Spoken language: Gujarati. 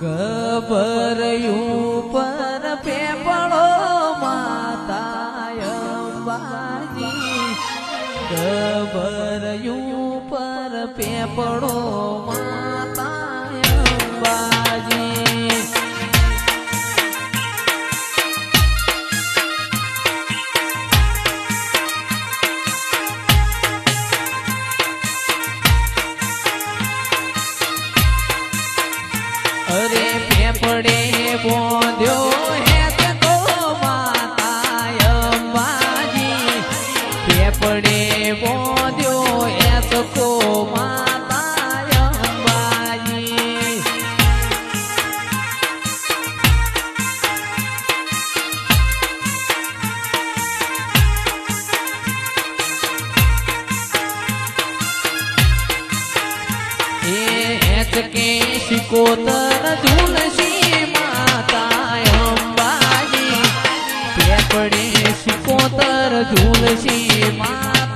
ગભરયું પર પેપળો માતા અંબાજી. ગભરયું પર પેપળો માતા અરે પેપડે બોંધ્યો હેત તો માતા અંબાજી. પેપડે બોંધ્યો હેત કો માતા અંબાજી. એ હેત કે શિકોતર પેપડે શિકોતર ઝુલસી માતા